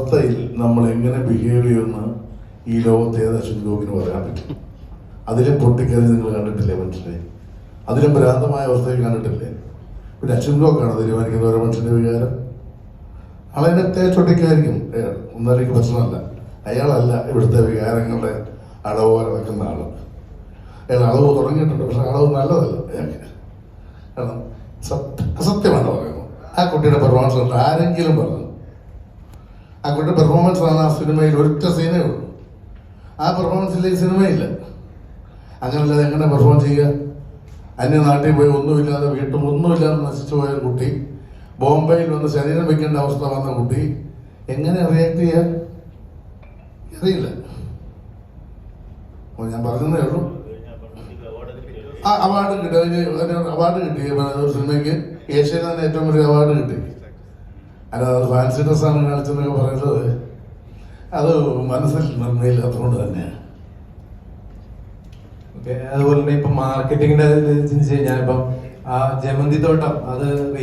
അവസ്ഥയിൽ നമ്മൾ എങ്ങനെ ബിഹേവ് ചെയ്യുമെന്ന് ഈ ലോകത്തെ ഏത് അശ്വിൻ പറയാൻ പറ്റും. അതിലെ പൊട്ടിക്കറി നിങ്ങൾ കണ്ടിട്ടില്ലേ മനുഷ്യരെ അതിലെ ഭ്രാന്തമായ അവസ്ഥയിൽ കണ്ടിട്ടില്ലേ? പിന്നെ അശ്വിൻ ഗോക്കാണ് തീരുമാനിക്കുന്ന ഓരോ മനുഷ്യന്റെ വികാരം. ആളതിനെ തേച്ചൊട്ടിക്കായിരിക്കും ഒന്നാലേക്ക് പ്രശ്നമല്ല. അയാളല്ല ഇവിടുത്തെ വികാരങ്ങളുടെ അളവ് നടക്കുന്ന ആൾ. അയാൾ അളവ് തുടങ്ങിയിട്ടുണ്ട് പക്ഷെ അളവ് നല്ലതല്ല കാരണം സത്യ അസത്യമാണ് പറയുന്നത്. ആ കുട്ടിയുടെ പെർഫോമൻസ് ആരെങ്കിലും പറഞ്ഞു കുട്ടി പെർഫോമൻസ് ആണ് ആ സിനിമയിൽ ഒറ്റ സീനേ ഉള്ളൂ. ആ പെർഫോമൻസിൽ ഈ സിനിമയില്ല അങ്ങനല്ലാതെ എങ്ങനെ പെർഫോം ചെയ്യുക അന്യനാട്ടിൽ പോയി ഒന്നുമില്ലാതെ വീട്ടും ഒന്നുമില്ലാതെ നശിച്ചു പോയ കുട്ടി ബോംബെയിൽ വന്ന് ശരീരം വെക്കേണ്ട അവസ്ഥ വന്ന കുട്ടി എങ്ങനെ റിയാക്ട് ചെയ്യാൻ അറിയില്ല. ഞാൻ പറഞ്ഞതേ ഉള്ളൂ. ആ അവാർഡ് കിട്ടി. അതിന് അവാർഡ് കിട്ടി. സിനിമയ്ക്ക് ഏഷ്യയിൽ തന്നെ ഏറ്റവും വലിയ അവാർഡ് കിട്ടി. അല്ലാതെ ഫാൻസി ഡ്രസ്സാണ് കാണിച്ചെന്നൊക്കെ പറയുന്നത് അത് മനസ്സിൽ നന്മയില്ലാത്തതുകൊണ്ട് തന്നെയാണ് അതുപോലെ തന്നെ ഇപ്പൊ മാർക്കറ്റിംഗിന്റെ ചിന്തിച്ചു കഴിഞ്ഞാൽ ഇപ്പം ആ ജമന്തി തോട്ടം അത്